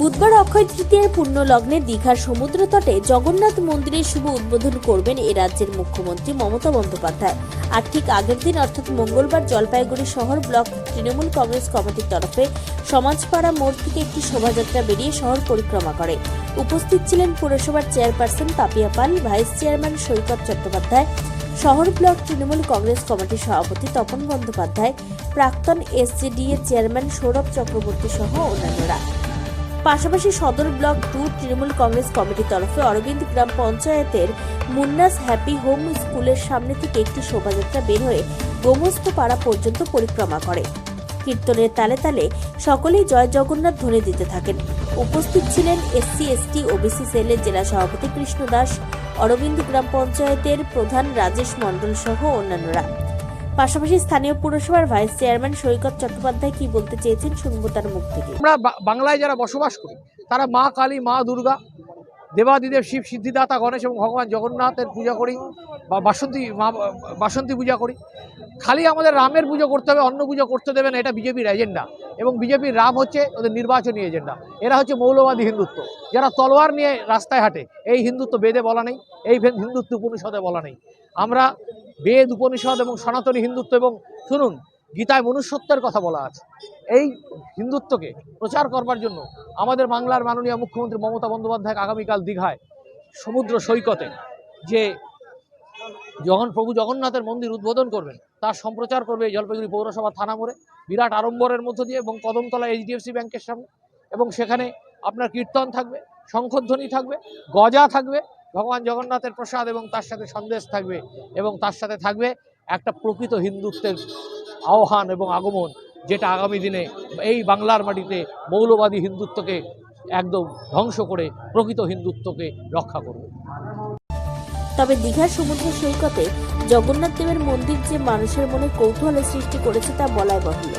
বুধবার অক্ষয় তৃতীয়ার পূর্ণ লগ্নে দীঘার সমুদ্র তটে জগন্নাথ মন্দিরের শুভ উদ্বোধন করবেন এ রাজ্যের মুখ্যমন্ত্রী মমতা বন্দ্যোপাধ্যায়। আর ঠিক আগের দিন, অর্থাৎ মঙ্গলবার, জলপাইগুড়ি শহর ব্লক তৃণমূল কংগ্রেস কমিটির তরফে সমাজপাড়া মোড় থেকে একটি শোভাযাত্রা বেরিয়ে শহর পরিক্রমা করে। উপস্থিত ছিলেন পুরসভার chairperson Papiya Pal, vice chairman Saikat Chattopadhyay, শহর ব্লক তৃণমূল কংগ্রেস কমিটির সভাপতি তপন বন্দ্যোপাধ্যায়, প্রাক্তন এসজেডিএ চেয়ারম্যান সৌরভ চক্রবর্তী সহ অন্যান্যরা। পাশাপাশি সদর ব্লক টু তৃণমূল কংগ্রেস কমিটির তরফে অরবিন্দ গ্রাম পঞ্চায়েতের মুন্নাস হ্যাপি হোম স্কুলের সামনে থেকে একটি শোভাযাত্রা বের হয়ে গোমস্ত পাড়া পর্যন্ত পরিক্রমা করে। কীর্তনের তালে তালে সকলেই জয় জগন্নাথ ধ্বনি দিতে থাকেন। উপস্থিত ছিলেন এসসি, এসটি, ওবিসি সেলের জেলা সভাপতি কৃষ্ণ দাস, অরবিন্দ গ্রাম পঞ্চায়েতের প্রধান রাজেশ মণ্ডল সহ অন্যান্যরা। পাশাপাশি স্থানীয় পুরসভার ভাইস চেয়ারম্যান সৈকত চট্টোপাধ্যায় কি বলতে চেয়েছেন শুনব তার মুখ থেকে। আমরা বাংলায় যারা বসবাস করি, তারা মা কালী, মা দুর্গা, দেবাদিদেব, শিব, সিদ্ধিদাতা, গণেশ এবং ভগবান জগন্নাথের পূজা করি বা বাসন্তী, মা, বাসন্তী পূজা করি। খালি আমাদের রামের পুজো করতে হবে অন্য পুজো করতে দেবে না, এটা বিজেপির এজেন্ডা। এবং বিজেপির রাম হচ্ছে ওদের নির্বাচনী এজেন্ডা। এরা হচ্ছে মৌলবাদী হিন্দুত্ব। যারা তলোয়ার নিয়ে রাস্তায় হাঁটে, এই হিন্দুত্ব বেদে বলা নেই, এই হিন্দুত্ব উপনিষদে বলা নেই। আমরা বেদ, উপনিষদ এবং সনাতনী হিন্দুত্ব এবং শুনুন, গীতায় মনুষ্যত্বের কথা বলা আছে। এই হিন্দুত্বকে প্রচার করবার জন্য আমাদের বাংলার মাননীয় মুখ্যমন্ত্রী মমতা বন্দ্যোপাধ্যায় আগামীকাল দীঘায় সমুদ্র সৈকতে যে যখন প্রভু জগন্নাথের মন্দির উদ্বোধন করবেন তার সম্প্রচার করবে এই জলপাইগুড়ি পৌরসভা থানা মোড়ে। বিরাট আড়ম্বরের মধ্য দিয়ে এবং কদমতলা এইচডিএফসি ব্যাংকের সামনে। এবং সেখানে আপনার কীর্তন থাকবে, শঙ্খধ্বনি থাকবে, গজা থাকবে, ভগবান জগন্নাথের প্রসাদ এবং তার সাথে সন্দেশ থাকবে এবং তার সাথে থাকবে একটা প্রকৃত হিন্দুত্বের আহ্বান এবং আগমন, যেটা আগামী দিনে এই বাংলার মাটিতে মৌলবাদী হিন্দুত্বকে একদম ধ্বংস করে প্রকৃত হিন্দুত্বকে রক্ষা করবে। তবে দীঘার সমুদ্র সৈকতে জগন্নাথ দেবের মন্দির যে মানুষের মনে কৌতূহলের সৃষ্টি করেছে তা বলাই বাহুল্য।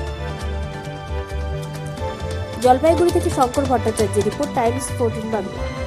জলপাইগুড়ি থেকে শঙ্কর ভট্টাচার্যের রিপোর্ট, টাইমস ফোরটিন বাংলা।